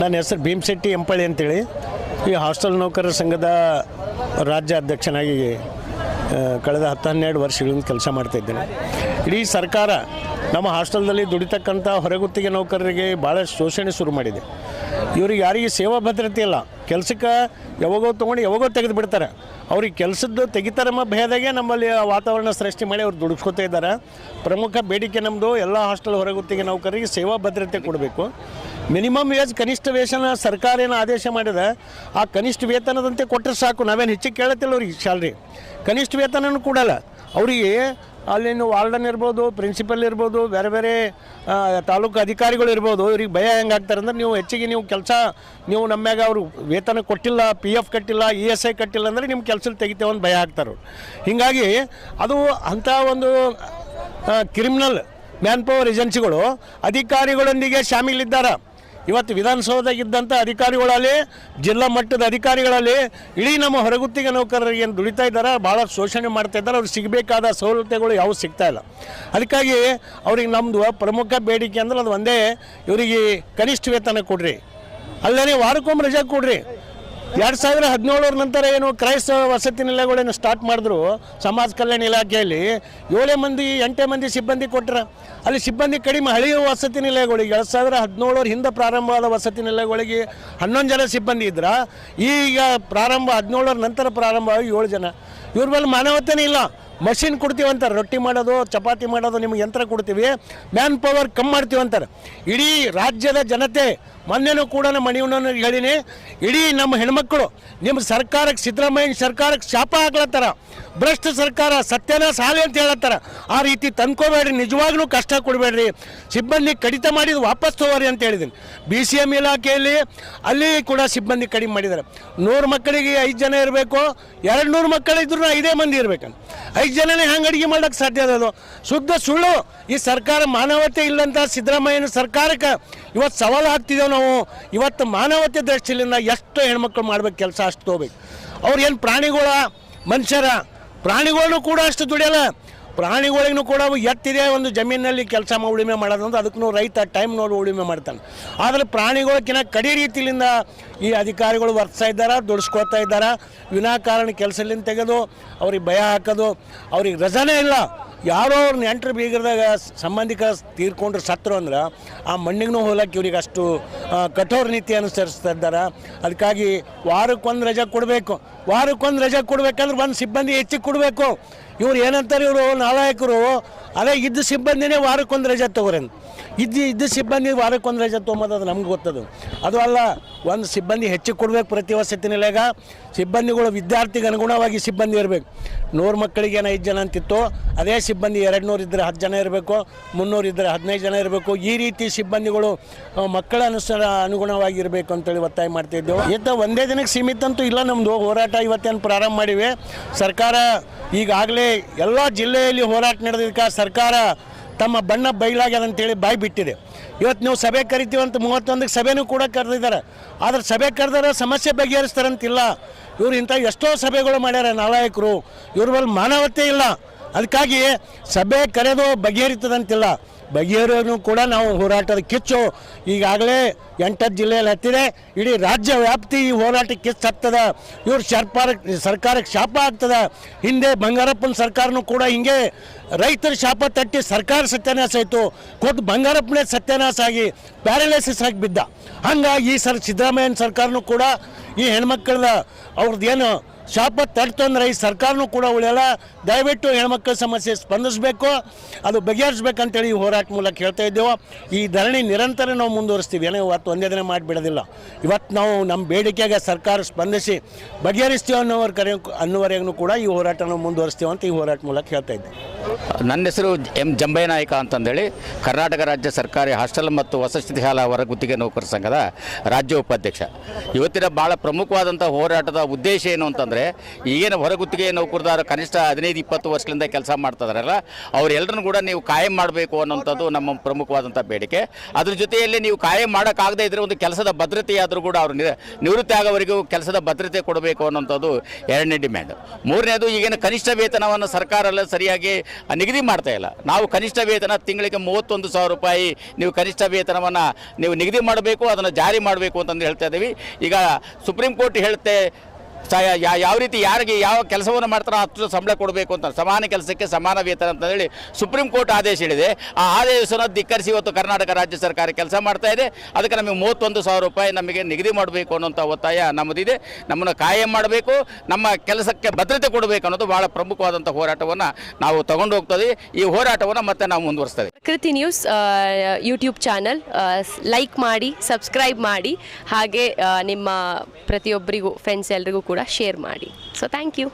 ನನ್ನ ಹೆಸರು ಭೀಮಶೆಟ್ಟಿ ಎಂಪಳ್ಳಿ ಅಂತೇಳಿ. ಈ ಹಾಸ್ಟೆಲ್ ನೌಕರರ ಸಂಘದ ರಾಜ್ಯ ಅಧ್ಯಕ್ಷನಾಗಿ ಕಳೆದ ಹತ್ತು ಹನ್ನೆರಡು ವರ್ಷಗಳಿಂದ ಕೆಲಸ ಮಾಡ್ತಾಯಿದ್ದೇನೆ ಇಡೀ ಸರ್ಕಾರ ನಮ್ಮ ಹಾಸ್ಟೆಲ್ದಲ್ಲಿ ದುಡಿತಕ್ಕಂಥ ಹೊರಗುತ್ತಿಗೆ ನೌಕರರಿಗೆ ಭಾಳ ಶೋಷಣೆ ಶುರು ಮಾಡಿದೆ. ಇವ್ರಿಗೆ ಯಾರಿಗೆ ಸೇವಾ ಭದ್ರತೆ ಇಲ್ಲ. ಕೆಲಸಕ್ಕೆ ಯಾವಾಗೋ ತೊಗೊಂಡು ಯಾವಾಗೋ ತೆಗೆದು ಬಿಡ್ತಾರೆ. ಅವ್ರಿಗೆ ಕೆಲಸದ್ದು ತೆಗಿತಾರಮ್ಮ ಭಯದಾಗೆ ನಮ್ಮಲ್ಲಿ ವಾತಾವರಣ ಸೃಷ್ಟಿ ಮಾಡಿ ಅವ್ರು ದುಡಿಸ್ಕೊತಾ ಇದ್ದಾರೆ. ಪ್ರಮುಖ ಬೇಡಿಕೆ ನಮ್ಮದು ಎಲ್ಲ ಹಾಸ್ಟೆಲ್ ಹೊರಗುತ್ತಿಗೆ ನೌಕರರಿಗೆ ಸೇವಾ ಭದ್ರತೆ ಕೊಡಬೇಕು. ಮಿನಿಮಮ್ ವೇಜ್ ಕನಿಷ್ಠ ವೇತನ ಸರ್ಕಾರ ಏನು ಆದೇಶ ಮಾಡಿದೆ, ಆ ಕನಿಷ್ಠ ವೇತನದಂತೆ ಕೊಟ್ಟರೆ ಸಾಕು. ನಾವೇನು ಹೆಚ್ಚಿಗೆ ಕೇಳತ್ತಿಲ್ಲ ಅವ್ರಿಗೆ ಸ್ಯಾಲ್ರಿ ಕನಿಷ್ಠ ವೇತನನೂ ಕೂಡಲ್ಲ ಅವರಿಗೆ ಅಲ್ಲಿನ ವಾರ್ಡನ್ ಇರ್ಬೋದು ಪ್ರಿನ್ಸಿಪಲ್ ಇರ್ಬೋದು, ಬೇರೆ ಬೇರೆ ತಾಲೂಕು ಅಧಿಕಾರಿಗಳು ಇರ್ಬೋದು, ಇವ್ರಿಗೆ ಭಯ ಹೆಂಗೆ ಅಂದ್ರೆ ನೀವು ಹೆಚ್ಚಿಗೆ ನೀವು ಕೆಲಸ, ನೀವು ನಮ್ಮ್ಯಾಗ ಅವರು ವೇತನ ಕೊಟ್ಟಿಲ್ಲ ಪಿ ಎಫ್ ಕಟ್ಟಿಲ್ಲ ಇ ಎಸ್ ಐ ಕಟ್ಟಿಲ್ಲ ಅಂದರೆ ನಿಮ್ಮ ಕೆಲಸಲ್ಲಿ ತೆಗಿತೇವೆ ಅಂತ ಭಯ ಆಗ್ತಾರೆ. ಹೀಗಾಗಿ ಅದು ಅಂಥ ಒಂದು ಕ್ರಿಮಿನಲ್ ಮ್ಯಾನ್ ಪವರ್ ಏಜೆನ್ಸಿಗಳು ಅಧಿಕಾರಿಗಳೊಂದಿಗೆ ಶಾಮೀಲಿದ್ದಾರೆ ಇವತ್ತು ವಿಧಾನಸೌಧದಾಗಿದ್ದಂಥ ಅಧಿಕಾರಿಗಳಲ್ಲಿ, ಜಿಲ್ಲಾ ಮಟ್ಟದ ಅಧಿಕಾರಿಗಳಲ್ಲಿ ಇಡೀ ನಮ್ಮ ಹೊರಗುತ್ತಿಗೆ ನೌಕರರಿಗೆ ಏನು ದುಡಿತಾ ಇದ್ದಾರೆ, ಭಾಳ ಶೋಷಣೆ ಮಾಡ್ತಾ ಇದ್ದಾರೆ, ಅವ್ರಿಗೆ ಸಿಗಬೇಕಾದ ಸೌಲಭ್ಯಗಳು ಯಾವ ಸಿಗ್ತಾ ಇಲ್ಲ. ಅದಕ್ಕಾಗಿ ಅವ್ರಿಗೆ ನಮ್ಮದು ಪ್ರಮುಖ ಬೇಡಿಕೆ ಅಂದ್ರೆ ಅದು ಒಂದೇ, ಇವರಿಗೆ ಕನಿಷ್ಠ ವೇತನ ಕೊಡ್ರಿ. ಅಲ್ಲೇ ವಾರಕ್ಕೊಮ್ಮೆ ರಜೆ ಕೊಡ್ರಿ. ಎರಡು ಸಾವಿರ ಹದಿನೇಳರ ನಂತರ ಏನು ಕ್ರೈಸ್ತ ವಸತಿ ನಿಲಯಗಳೇನು ಸ್ಟಾರ್ಟ್ ಮಾಡಿದ್ರು ಸಮಾಜ ಕಲ್ಯಾಣ ಇಲಾಖೆಯಲ್ಲಿ? ಏಳೇ ಮಂದಿ, ಎಂಟೇ ಮಂದಿ ಸಿಬ್ಬಂದಿ ಕೊಟ್ಟರ ಅಲ್ಲಿ ಸಿಬ್ಬಂದಿ ಕಡಿಮೆ ಹಳೆಯ ವಸತಿ ನಿಲಯಗಳಿಗೆ, ಎರಡು ಸಾವಿರ ಹದಿನೇಳರ ಹಿಂದೆ ಪ್ರಾರಂಭವಾದ ವಸತಿ ನಿಲಯಗಳಿಗೆ ಹನ್ನೊಂದು ಜನ ಸಿಬ್ಬಂದಿ ಇದ್ರ. ಈಗ ಪ್ರಾರಂಭ ಹದಿನೇಳರ ನಂತರ ಪ್ರಾರಂಭವಾಗಿ ಏಳು ಜನ. ಇವ್ರ ಮೇಲೆ ಮಾನವತೆನೇ ಇಲ್ಲ. ಮಷಿನ್ ಕೊಡ್ತೀವಿ ಅಂತಾರೆ. ರೊಟ್ಟಿ ಮಾಡೋದು, ಚಪಾತಿ ಮಾಡೋದು, ನಿಮ್ಗೆ ಯಂತ್ರ ಕೊಡ್ತೀವಿ. ಮ್ಯಾನ್ ಪವರ್ ಕಮ್ಮಿ ಮಾಡ್ತೀವಿ ಅಂತಾರೆ. ಇಡೀ ರಾಜ್ಯದ ಜನತೆ ಮೊನ್ನೆನೂ ಕೂಡ ನಮ್ಮ ಮಣಿವಣ್ಣನ ಹೇಳಿನಿ, ಇಡೀ ನಮ್ಮ ಹೆಣ್ಮಕ್ಳು ನಿಮ್ಮ ಸರ್ಕಾರಕ್ಕೆ ಸಿದ್ದರಾಮಯ್ಯ ಸರ್ಕಾರಕ್ಕೆ ಶಾಪ ಹಾಕ್ಲತ್ತಾರ ಭ್ರಷ್ಟ ಸರ್ಕಾರ ಸತ್ಯನ ಸಾಲಿ ಅಂತ ಹೇಳತ್ತಾರ. ಆ ರೀತಿ ತಂದ್ಕೋಬೇಡ್ರಿ, ನಿಜವಾಗ್ಲೂ ಕಷ್ಟ ಕೊಡಬೇಡ್ರಿ. ಸಿಬ್ಬಂದಿ ಕಡಿತ ಮಾಡಿದ ವಾಪಸ್ ತಗೋರಿ ಅಂತ ಹೇಳಿದ್ದೀನಿ ಬಿ ಸಿ ಎಂ ಇಲಾಖೆಯಲ್ಲಿ ಅಲ್ಲಿ ಕೂಡ ಸಿಬ್ಬಂದಿ ಕಡಿಮೆ ಮಾಡಿದ್ದಾರೆ. ನೂರು ಮಕ್ಕಳಿಗೆ ಐದು ಜನ ಇರಬೇಕು, ಎರಡು ನೂರು ಮಕ್ಕಳಿದ್ರು ಐದೇ ಮಂದಿ ಇರಬೇಕು ಐದು ಜನನೇ ಹೆಂಗೆ ಅಡುಗೆ ಮಾಡೋಕ್ಕೆ ಸಾಧ್ಯ ಅದು ಶುದ್ಧ ಸುಳ್ಳು. ಈ ಸರ್ಕಾರ ಮಾನವತೆ ಇಲ್ಲಂತ ಸಿದ್ದರಾಮಯ್ಯನ ಸರ್ಕಾರಕ್ಕೆ ಇವತ್ತು ಸವಾಲು ಹಾಕ್ತಿದ್ದೇವೆ ನಾವು ಇವತ್ತು ಮಾನವತೆ ದೃಷ್ಟಿಯಿಂದ ಎಷ್ಟು ಹೆಣ್ಮಕ್ಳು ಮಾಡ್ಬೇಕು ಕೆಲಸ ಅಷ್ಟು ತಗೋಬೇಕು. ಅವ್ರು ಏನು ಪ್ರಾಣಿಗಳ ಮನುಷ್ಯರ? ಪ್ರಾಣಿಗಳನ್ನು ಕೂಡ ಅಷ್ಟು ದುಡಿಯಲ್ಲ. ಪ್ರಾಣಿಗಳಿಗೂ ಕೂಡ ಎತ್ತಿದೆ ಒಂದು ಜಮೀನಲ್ಲಿ ಕೆಲಸ ಉಳುಮೆ ಮಾಡೋದು ಅಂದ್ರೆ ಅದಕ್ಕೂ ರೈತ ಟೈಮ್ ನೋಡಿ ಉಳುಮೆ ಮಾಡ್ತಾನೆ. ಆದರೆ ಪ್ರಾಣಿಗಳಕ್ಕಿಂತ ಕಡಿ ರೀತಿಯಿಂದ ಈ ಅಧಿಕಾರಿಗಳು ವರ್ತಿಸ್ತಾ ಇದ್ದಾರೆ, ದುಡಿಸ್ಕೊಳ್ತಾ ಇದ್ದಾರೆ? ವಿನಾಕಾರಣ ಕೆಲಸಲಿಂದ ತೆಗೆದು, ಅವ್ರಿಗೆ ಭಯ ಹಾಕೋದು, ಅವ್ರಿಗೆ ರಜಾನೇ ಇಲ್ಲ. ಯಾರೋ ಅವ್ರ ನೆಂಟರು ಬೀಗರದಾಗ ಸಂಬಂಧಿಕ ತೀರ್ಕೊಂಡ್ರೆ ಸತ್ರು ಅಂದ್ರೆ, ಆ ಮಣ್ಣಿಗೂ ಹೋಲಕ್ಕೆ ಇವ್ರಿಗೆ ಅಷ್ಟು ಕಠೋರ ನೀತಿ ಅನುಸರಿಸ್ತಾ ಇದ್ದಾರೆ. ಅದಕ್ಕಾಗಿ ವಾರಕ್ಕೊಂದು ರಜೆ ಕೊಡಬೇಕು. ವಾರಕ್ಕೊಂದು ರಜೆ ಕೊಡಬೇಕಂದ್ರೆ ಬಂದು ಸಿಬ್ಬಂದಿ ಹೆಚ್ಚಿಗೆ ಕೊಡಬೇಕು. ಇವ್ರು ಏನಂತಾರೆ ಇವರು ನಾಲಾಯಕರು, ಅದೇ ಇದ್ದ ಸಿಬ್ಬಂದಿನೇ ವಾರಕ್ಕೊಂದು ರಜೆ ತಗೋರಿ ಇದ್ದು, ಇದ್ದ ಸಿಬ್ಬಂದಿ ವಾರಕ್ಕೊಂದು ರಜೆ ತೊಗೊಂಬೋದು ಅದು ನಮ್ಗೆ ಗೊತ್ತದು. ಅದು ಅಲ್ಲ ಒಂದು ಸಿಬ್ಬಂದಿ ಹೆಚ್ಚಿಗೆ ಕೊಡ್ಬೇಕು ಪ್ರತಿ ವಸತಿ ನಿಲಯಗ ಸಿಬ್ಬಂದಿಗಳು ವಿದ್ಯಾರ್ಥಿಗೆ ಅನುಗುಣವಾಗಿ ಸಿಬ್ಬಂದಿ ಇರಬೇಕು. ನೂರು ಮಕ್ಕಳಿಗೆ ಏನೋ ಐದು ಜನ ಅಂತಿತ್ತು. ಅದೇ ಸಿಬ್ಬಂದಿ ಎರಡು ನೂರು ಇದ್ದರೆ ಹತ್ತು ಜನ ಇರಬೇಕು. ಮುನ್ನೂರು ಇದ್ದರೆ ಹದಿನೈದು ಜನ ಇರಬೇಕು. ಈ ರೀತಿ ಸಿಬ್ಬಂದಿಗಳು ಮಕ್ಕಳ ಅನುಸಾರ ಅನುಗುಣವಾಗಿ ಇರಬೇಕು ಅಂತೇಳಿ ಒತ್ತಾಯ ಮಾಡ್ತಿದ್ದೆವು ಇತ್ತ ಒಂದೇ ದಿನಕ್ಕೆ ಸೀಮಿತ ಅಂತೂ ಇಲ್ಲ ನಮ್ಮದು ಹೋರಾಟ ಇವತ್ತೇನು ಪ್ರಾರಂಭ ಮಾಡಿವೆ. ಸರ್ಕಾರ ಈಗಾಗಲೇ ಎಲ್ಲ ಜಿಲ್ಲೆಯಲ್ಲಿ ಹೋರಾಟ ನಡೆದಿದ್ದಕ್ಕೆ ಸರ್ಕಾರ ತಮ್ಮ ಬಣ್ಣ ಬಯಲಾಗ್ಯದಂತೇಳಿ ಬಾಯಿ ಬಿಟ್ಟಿದೆ. ಇವತ್ತು ನೀವು ಸಭೆ ಕರಿತೀವಂತ ಮೂವತ್ತೊಂದಕ್ಕೆ ಸಭೆನೂ ಕೂಡ ಕರೆದಿದ್ದಾರೆ. ಆದ್ರೆ ಸಭೆ ಕರೆದಾರೆ ಸಮಸ್ಯೆ ಬಗೆಹರಿಸ್ತಾರಂತಿಲ್ಲ. ಇವ್ರು ಇಂಥ ಎಷ್ಟೋ ಸಭೆಗಳು ಮಾಡ್ಯಾರ ನಾಲಾಯಕರು. ಇವ್ರ ಮಾನವತೆ ಇಲ್ಲ. ಅದಕ್ಕಾಗಿ ಸಭೆ ಕರೆದು ಬಗೆಹರಿತದಂತಿಲ್ಲ. ಬಗೆಹರಿಯೋನು ಕೂಡ ನಾವು ಹೋರಾಟದ ಕಿಚ್ಚು. ಈಗಾಗಲೇ ಎಂಟತ್ತು ಜಿಲ್ಲೆಯಲ್ಲಿ ಹತ್ತಿದೆ. ಇಡೀ ರಾಜ್ಯ ವ್ಯಾಪ್ತಿ ಈ ಹೋರಾಟಕ್ಕೆ ಕಿಸ್ ಹತ್ತದ ಇವ್ರು ಸರ್ಕಾರ, ಸರ್ಕಾರಕ್ಕೆ ಶಾಪ ಆಗ್ತದ. ಹಿಂದೆ ಬಂಗಾರಪ್ಪನ ಸರ್ಕಾರನೂ ಕೂಡ ಹಿಂಗೆ ರೈತರ ಶಾಪ ತಟ್ಟಿ ಸರ್ಕಾರ ಸತ್ಯನಾಶ ಆಯಿತು. ಕೊಟ್ಟು ಬಂಗಾರಪ್ಪನೇ ಸತ್ಯನಾಶ ಆಗಿ ಪ್ಯಾರಲೈಸಿಸ್ ಆಗಿ ಬಿದ್ದ. ಹಂಗಾಗಿ ಈ ಸರ್ ಸಿದ್ದರಾಮಯ್ಯನ ಸರ್ಕಾರನೂ ಕೂಡ ಈ ಹೆಣ್ಮಕ್ಳದ ಅವ್ರದ್ದು ಏನು ಶಾಪ ತಡ್ತು ಅಂದರೆ ಈ ಸರ್ಕಾರನೂ ಕೂಡ ಉಳಿಯಲ್ಲ. ದಯವಿಟ್ಟು ಹೆಣ್ಮಕ್ಳ ಸಮಸ್ಯೆ ಸ್ಪಂದಿಸಬೇಕು. ಅದು ಬಗೆಹರಿಸ್ಬೇಕಂತೇಳಿ ಈ ಹೋರಾಟ ಮೂಲಕ ಹೇಳ್ತಾ ಇದ್ದೇವೆ. ಈ ಧರಣಿ ನಿರಂತರ ನಾವು ಮುಂದುವರಿಸ್ತೀವಿ. ಏನೋ ಇವತ್ತು ಒಂದೇ ದಿನ ಮಾಡಿಬಿಡೋದಿಲ್ಲ. ಇವತ್ತು ನಾವು ನಮ್ಮ ಬೇಡಿಕೆಗೆ ಸರ್ಕಾರ ಸ್ಪಂದಿಸಿ ಬಗೆಹರಿಸ್ತೀವಿ ಅನ್ನೋವ್ರ ಕರೆ, ಅನ್ನುವರೆಗೂ ಕೂಡ ಈ ಹೋರಾಟ ನಾವು ಮುಂದುವರಿಸ್ತೀವಿ ಅಂತ ಈ ಹೋರಾಟ ಮೂಲಕ ಹೇಳ್ತಾ ಇದ್ದೆ. ನನ್ನ ಹೆಸರು ಎಂ ಜಂಬಯ್ಯ ನಾಯಕ ಅಂತಂದೇಳಿ, ಕರ್ನಾಟಕ ರಾಜ್ಯ ಸರ್ಕಾರಿ ಹಾಸ್ಟೆಲ್ ಮತ್ತು ವಸತಿ ಹೊರ ಹೊರಗುತ್ತಿಗೆ ನೌಕರ ಸಂಘದ ರಾಜ್ಯ ಉಪಾಧ್ಯಕ್ಷ. ಇವತ್ತಿನ ಭಾಳ ಪ್ರಮುಖವಾದಂಥ ಹೋರಾಟದ ಉದ್ದೇಶ ಏನು ಅಂತಂದ್ರೆ, ಈಗೇನು ಹೊರಗುತ್ತಿಗೆ ನೌಕರದಾರ ಕನಿಷ್ಠ ಹದಿನೈದು, ಇಪ್ಪತ್ತು ವರ್ಷಗಳಿಂದ ಕೆಲಸ ಮಾಡ್ತಾರಲ್ಲ ಅವರೆಲ್ಲರನ್ನು ಕೂಡ ನೀವು ಕಾಯಂ ಮಾಡಬೇಕು ಅನ್ನೋಂಥದ್ದು ನಮ್ಮ ಪ್ರಮುಖವಾದಂಥ ಬೇಡಿಕೆ. ಅದ್ರ ಜೊತೆಯಲ್ಲಿ ನೀವು ಕಾಯಂ ಮಾಡೋಕ್ಕಾಗದೇ ಇದ್ದರೆ ಒಂದು ಕೆಲಸದ ಭದ್ರತೆ ಆದರೂ ಕೂಡ ಅವರು ನಿವೃತ್ತಿ ಆಗೋವರೆಗೂ ಕೆಲಸದ ಭದ್ರತೆ ಕೊಡಬೇಕು ಅನ್ನೋಂಥದ್ದು ಎರಡನೇ ಡಿಮ್ಯಾಂಡ್ ಮೂರನೇದು ಈಗಿನ ಕನಿಷ್ಠ ವೇತನವನ್ನು ಸರ್ಕಾರ ಎಲ್ಲ ಸರಿಯಾಗಿ ನಿಗದಿ ಮಾಡ್ತಾ ಇಲ್ಲ. ನಾವು ಕನಿಷ್ಠ ವೇತನ ತಿಂಗಳಿಗೆ ಮೂವತ್ತೊಂದು ಸಾವಿರ ರೂಪಾಯಿ ನೀವು ಕನಿಷ್ಠ ವೇತನವನ್ನು ನೀವು ನಿಗದಿ ಮಾಡಬೇಕು, ಅದನ್ನು ಜಾರಿ ಮಾಡಬೇಕು ಅಂತಂದು ಹೇಳ್ತಾ ಇದ್ದೀವಿ. ಈಗ ಸುಪ್ರೀಂ ಕೋರ್ಟ್ ಹೇಳುತ್ತೆ ಯಾವ ರೀತಿ ಯಾರಿಗೆ ಯಾವ ಕೆಲಸವನ್ನು ಮಾಡ್ತಾರೋ ಅಷ್ಟು ಸಂಬಳ ಕೊಡಬೇಕು ಅಂತ ಸಮಾನ ಕೆಲಸಕ್ಕೆ ಸಮಾನ ವೇತನ ಅಂತ ಹೇಳಿ ಸುಪ್ರೀಂ ಕೋರ್ಟ್ ಆದೇಶ ಹೇಳಿದೆ. ಆ ಆದೇಶವನ್ನು ಧಿಕ್ಕರಿಸಿ ಇವತ್ತು ಕರ್ನಾಟಕ ರಾಜ್ಯ ಸರ್ಕಾರ ಕೆಲಸ ಮಾಡ್ತಾ ಇದೆ. ಅದಕ್ಕೆ ನಮಗೆ ಮೂವತ್ತೊಂದು ಸಾವಿರ ರೂಪಾಯಿ ನಮಗೆ ನಿಗದಿ ಮಾಡಬೇಕು ಅನ್ನೋಂಥ ಒತ್ತಾಯ ನಮ್ಮದಿದೆ. ನಮ್ಮನ್ನು ಕಾಯಂ ಮಾಡಬೇಕು. ನಮ್ಮ ಕೆಲಸಕ್ಕೆ ಭದ್ರತೆ ಕೊಡಬೇಕು ಅನ್ನೋದು ಬಹಳ ಪ್ರಮುಖವಾದಂಥ ಹೋರಾಟವನ್ನು ನಾವು ತಗೊಂಡು ಹೋಗ್ತದೆ. ಈ ಹೋರಾಟವನ್ನು ಮತ್ತೆ ನಾವು ಮುಂದುವರಿಸ್ತೇವೆ. Prakruthi news YouTube channel like ಮಾಡಿ ಸಬ್ಸ್ಕ್ರೈಬ್ ಮಾಡಿ. ಹಾಗೆ ನಿಮ್ಮ ಪ್ರತಿಯೊಬ್ಬರಿಗೂ ಫ್ರೆಂಡ್ಸ್ ಎಲ್ರಿಗೂ ಕೂಡ ಶೇರ್ ಮಾಡಿ. So thank you